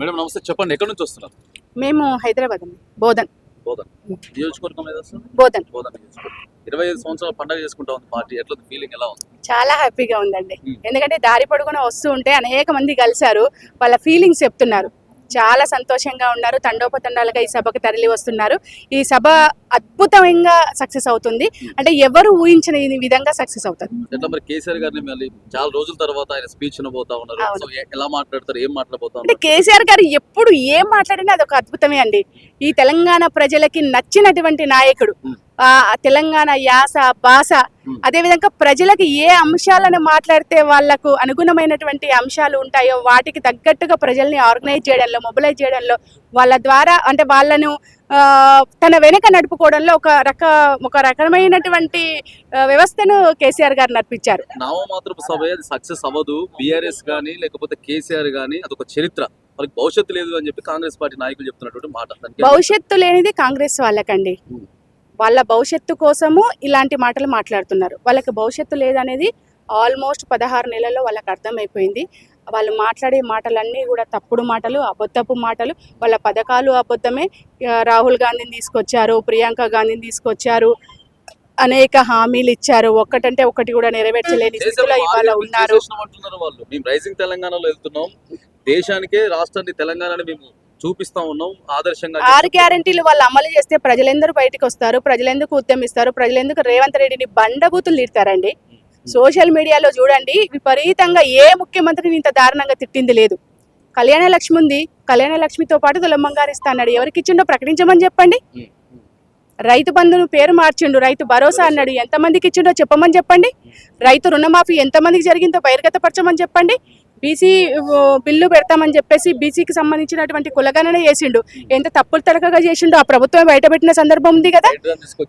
Madam నమస్తే చెప్పండి ఎక్కడి నుంచి వస్తున్నారు? మేము హైదరాబాద్ అండి. బోధన్. బోధన్. నియోజకవర్గం ఏదో వస్తుంది? బోధన్. బోధన్ నియోజకవర్గం. ఇరవై ఐదు సంవత్సరాల పండుగ చేసుకుంటా ఉంది పార్టీ. ఎట్లా ఫీలింగ్ ఎలా ఉంది? చాలా హ్యాపీగా ఉందండి. Hmm. ఎందుకంటే దారి పొడుగున వస్తూ ఉంటే అనేక మంది కలిశారు. వాళ్ళ ఫీలింగ్స్ చెప్తున్నారు. చాలా సంతోషంగా ఉన్నారు. తండోపతండాలుగా ఈ సభకు తరలి వస్తున్నారు. ఈ సభ అద్భుతంగా సక్సెస్ అవుతుంది. అంటే ఎవరు ఊహించిన ఈ విధంగా సక్సెస్ అవుతుంది ఎట్లా మరి కేసీఆర్ గారిని మళ్ళీ చాలా రోజుల తర్వాత ఆయన స్పీచ్ పోతా ఉన్నారు. సో ఎలా మాట్లాడతారు ఏం మాట్లాడబోతా అంటే కేసీఆర్ గారు ఎప్పుడు ఏం మాట్లాడినా అదొక అద్భుతమే అండి. ఈ తెలంగాణ ప్రజలకి నచ్చినటువంటి నాయకుడు. తెలంగాణ యాస భాష. అదేవిధంగా ప్రజలకు ఏ అంశాలను మాట్లాడితే వాళ్ళకు అనుగుణమైనటువంటి అంశాలు ఉంటాయో వాటికి తగ్గట్టుగా ప్రజల్ని ఆర్గనైజ్ చేయడంలో మొబిలైజ్ చేయడంలో వాళ్ళ ద్వారా అంటే వాళ్ళను ఆ, తన వెనుక నడుపుకోవడంలో ఒక రక ఒక రకమైనటువంటి వ్యవస్థను కేసీఆర్ గారు నడిపించారు. నామమాత్రపు సభ సక్సెస్ అవ్వదు. బీఆర్ఎస్ గానీ లేకపోతే కేసీఆర్ గానీ అదొక చరిత్ర. వాళ్ళకి భవిష్యత్తు లేదు అని చెప్పి కాంగ్రెస్ పార్టీ నాయకులు చెప్తున్నటువంటి మాట. భవిష్యత్తు లేనిది కాంగ్రెస్ వాళ్ళకండి. వాళ్ళ భవిష్యత్తు కోసము ఇలాంటి మాటలు మాట్లాడుతున్నారు. వాళ్ళకి భవిష్యత్తు లేదనేది ఆల్మోస్ట్ పదహారు నెలల్లో వాళ్ళకి అర్థమైపోయింది. వాళ్ళు మాట్లాడే మాటలన్నీ కూడా తప్పుడు మాటలు అబద్ధపు మాటలు వాళ్ళ పథకాలు అబద్ధమే. రాహుల్ గాంధీని తీసుకొచ్చారు ప్రియాంక గాంధీని తీసుకొచ్చారు అనేక హామీలు ఇచ్చారు. ఒక్కటంటే ఒకటి కూడా నెరవేర్చలేని స్థితిలో ఇవాళ ఉన్నారు. చేసేసినాం అంటున్నారు వాళ్ళు. మేము రైజింగ్ తెలంగాణలో వెళ్తున్నాం. దేశానికే రాష్ట్రాన్ని తెలంగాణని మేము చూపిస్తా ఉన్నాం ఆదర్శంగా ఆరు గ్యారంటీలు వాళ్ళు అమలు చేస్తే ప్రజలెందరూ బయటకు వస్తారు ప్రజలెందుకు ఉద్యమిస్తారు ప్రజలెందుకు రేవంత్ రెడ్డిని బండబూతులు తిడతారండి సోషల్ మీడియాలో చూడండి విపరీతంగా ఏ ముఖ్యమంత్రిని ఇంత దారుణంగా తిట్టింది లేదు. కళ్యాణ లక్ష్మి ఉంది కళ్యాణ లక్ష్మితో పాటు తులమ్మంగారు ఇస్తా అన్నాడు. ఎవరికి ఇచ్చిండో ప్రకటించమని చెప్పండి. రైతు బంధును పేరు మార్చిండు రైతు భరోసా అన్నాడు. ఎంతమందికి ఇచ్చిండో చెప్పమని చెప్పండి. రైతు రుణమాఫీ ఎంతమందికి జరిగిందో బహిర్గతపరచమని చెప్పండి. బీసీ బిల్లు పెడతామని చెప్పేసి బీసీకి సంబంధించినటువంటి కులగణన చేసిండు. ఎంత తప్పులు తడకగా చేసిండు ఆ ప్రభుత్వం బయటపెట్టిన సందర్భం ఉంది కదా?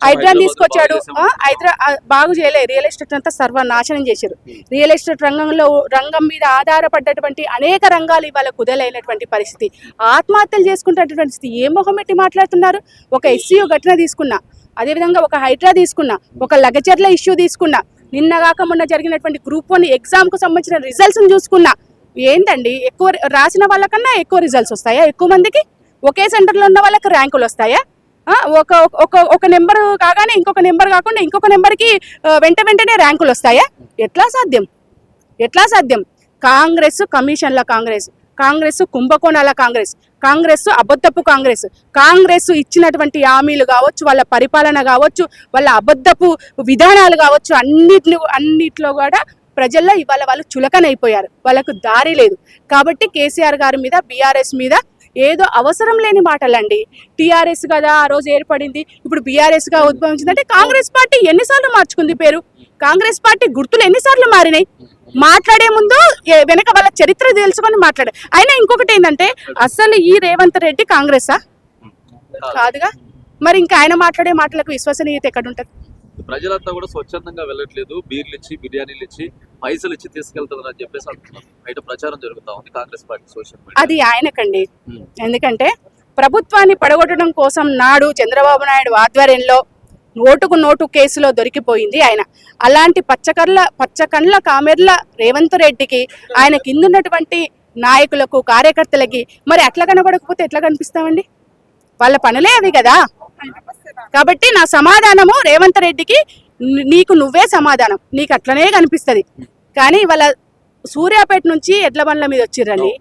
హైడ్రాన్ తీసుకొచ్చాడు. బాగా చేసాం. ఆ, హైదరా ఆ, బాగు చేయలే. రియల్ ఎస్టేట్ అంతా సర్వనాశనం చేశారు. రియల్ ఎస్టేట్ రంగంలో రంగం మీద ఆధారపడ్డటువంటి అనేక రంగాలు ఇవాళ కుదలైనటువంటి పరిస్థితి. ఆత్మహత్యలు చేసుకుంటున్నటువంటి స్థితి. ఏ మొహం పెట్టి మాట్లాడుతున్నారు? ఒక ఎస్సీయూ ఘటన తీసుకున్నా. అదేవిధంగా ఒక హైడ్రా తీసుకున్నా. ఒక లగచర్ల ఇష్యూ తీసుకున్నా. నిన్న కాక మొన్న జరిగినటువంటి గ్రూప్ వన్ ఎగ్జామ్కు సంబంధించిన రిజల్ట్స్ని చూసుకున్నా ఏంటండి? ఎక్కువ రాసిన వాళ్ళకన్నా ఎక్కువ రిజల్ట్స్ వస్తాయా? ఎక్కువ మందికి? ఒకే సెంటర్లో ఉన్న వాళ్ళకి ర్యాంకులు వస్తాయా? ఒక ఒక ఒక నెంబర్ కాగానే ఇంకొక నెంబర్ కాకుండా ఇంకొక నెంబర్కి వెంట వెంటనే ర్యాంకులు వస్తాయా? ఎట్లా సాధ్యం? ఎట్లా సాధ్యం? కాంగ్రెస్ కమిషన్ల కాంగ్రెస్. కాంగ్రెస్ కుంభకోణాల కాంగ్రెస్ కాంగ్రెస్ అబద్ధపు కాంగ్రెస్. కాంగ్రెస్ ఇచ్చినటువంటి హామీలు కావచ్చు వాళ్ళ పరిపాలన కావచ్చు వాళ్ళ అబద్ధపు విధానాలు కావచ్చు అన్నిట్లో అన్నిట్లో కూడా ప్రజల్లో ఇవాళ వాళ్ళు చులకనైపోయారు. వాళ్ళకు దారి లేదు. కాబట్టి కేసీఆర్ గారి మీద బీఆర్ఎస్ మీద ఏదో అవసరం లేని మాటలండి. టీఆర్ఎస్ కదా ఆ రోజు ఏర్పడింది ఇప్పుడు బీఆర్ఎస్గా ఉద్భవించింది. అంటే కాంగ్రెస్ పార్టీ ఎన్నిసార్లు మార్చుకుంది పేరు? కాంగ్రెస్ పార్టీ గుర్తులు ఎన్నిసార్లు మారినాయి? మాట్లాడే ముందు వెనక వాళ్ళ చరిత్ర తెలుసుకొని మాట్లాడే. అయినా ఇంకొకటి ఏంటంటే అసలు ఈ రేవంత్ రెడ్డి కాంగ్రెసా? కాదుగా. మరి ఇంకా ఆయన మాట్లాడే మాటలకు విశ్వసనీయత ఎక్కడ ఉంటుంది ప్రజలంతా కూడా స్వచ్ఛందంగా వెళ్ళట్లేదు. బీర్లు ఇచ్చి బిర్యానీలు ఇచ్చి పైసలు ఇచ్చి తీసుకెళ్తున్నారు అని చెప్పేసి అంటున్నారు. బయట ప్రచారం జరుగుతా ఉంది కాంగ్రెస్ పార్టీ సోషల్ మీడియా. అది ఆయనకండి. ఎందుకంటే ప్రభుత్వాన్ని పడగొట్టడం కోసం నాడు చంద్రబాబు నాయుడు ఆధ్వర్యంలో ఓటుకు నోటు కేసులో దొరికిపోయింది ఆయన. అలాంటి పచ్చకర్ల పచ్చకండ్ల కామెర్ల రేవంత్ రెడ్డికి ఆయన కిందున్నటువంటి నాయకులకు కార్యకర్తలకి మరి అట్లా కనబడకపోతే ఎట్లా కనిపిస్తామండి? వాళ్ళ పనులే అవి కదా. కాబట్టి నా సమాధానము రేవంత్ రెడ్డికి నీకు నువ్వే సమాధానం. నీకు అట్లనే కనిపిస్తది. కానీ వాళ్ళ సూర్యాపేట నుంచి ఎడ్ల బండ్ల మీద వచ్చిర్రండి.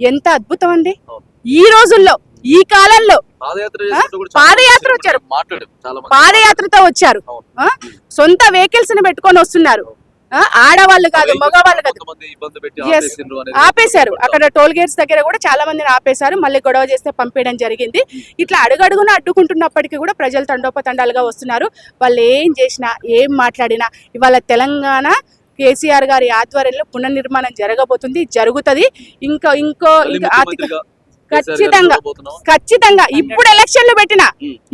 ఎంత అద్భుతం అండి. ఈ రోజుల్లో ఈ కాలంలో. పాదయాత్ర వచ్చారు. పాదయాత్రతో వచ్చారు? సొంత వెహికల్స్ని పెట్టుకొని వస్తున్నారు? ఆడవాళ్ళు కాదు మగవాళ్ళు కాదు. ఆపేశారు. అక్కడ టోల్ గేట్స్ దగ్గర కూడా చాలా మందిని ఆపేశారు. మళ్ళీ గొడవ చేస్తే పంపేయడం జరిగింది. ఇట్లా అడుగడుగున అడ్డుకుంటున్నప్పటికీ కూడా ప్రజలు తండోపతండాలుగా వస్తున్నారు. వాళ్ళు ఏం చేసినా ఏం మాట్లాడినా ఇవాళ తెలంగాణ కేసీఆర్ గారి ఆధ్వర్యంలో పునర్నిర్మాణం జరగబోతుంది జరుగుతుంది. ఇంకా ఇంకా ఖచ్చితంగా. ఖచ్చితంగా. ఇప్పుడు ఎలక్షన్లు పెట్టిన.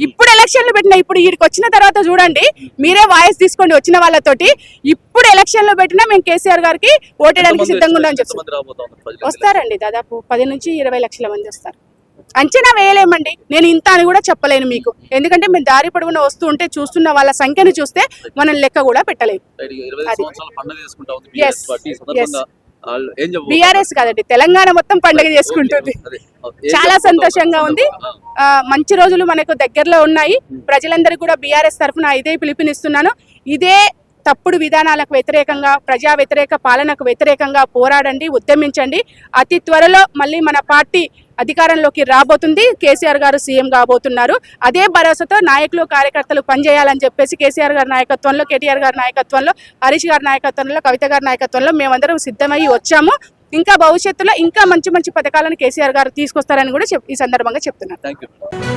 ఇప్పుడు ఎలక్షన్లు పెట్టిన ఇప్పుడు వీడికి వచ్చిన తర్వాత చూడండి మీరే వాయిస్ తీసుకోండి వచ్చిన వాళ్ళతోటి. ఇప్పుడు ఎలక్షన్లు పెట్టినా మేము కేసీఆర్ గారికి ఓటేయడానికి సిద్ధంగా చెప్తాం ఉన్నారు ప్రజలకు? వస్తారండి దాదాపు పది నుంచి ఇరవై లక్షల మంది వస్తారు. అంచనా వేయలేమండి. నేను ఇంత అని కూడా చెప్పలేను మీకు. ఎందుకంటే మేము దారి పొడవున వస్తూ ఉంటే చూస్తున్న వాళ్ళ సంఖ్యను చూస్తే మనం లెక్క కూడా పెట్టలేము. బీఆర్ఎస్ కాదండి తెలంగాణ మొత్తం పండుగ చేసుకుంటుంది. చాలా? సంతోషంగా ఉంది. మంచి రోజులు మనకు దగ్గరలో ఉన్నాయి. ప్రజలందరికీ కూడా బీఆర్ఎస్ తరఫున ఇదే పిలుపునిస్తున్నాను. ఇదే తప్పుడు విధానాలకు వ్యతిరేకంగా ప్రజా వ్యతిరేక పాలనకు వ్యతిరేకంగా పోరాడండి ఉద్యమించండి. అతి త్వరలో మళ్ళీ మన పార్టీ అధికారంలోకి రాబోతుంది. కేసీఆర్ గారు సీఎం కాబోతున్నారు. అదే భరోసాతో నాయకులు కార్యకర్తలు పనిచేయాలని చెప్పేసి కేసీఆర్ గారి నాయకత్వంలో కేటీఆర్ గారి నాయకత్వంలో హరీష్ గారి నాయకత్వంలో కవిత గారి నాయకత్వంలో మేమందరం సిద్ధమై వచ్చాము. ఇంకా భవిష్యత్తులో ఇంకా మంచి మంచి పథకాలను కేసీఆర్ గారు తీసుకొస్తారని కూడా ఈ సందర్భంగా చెప్తున్నారు. Thank you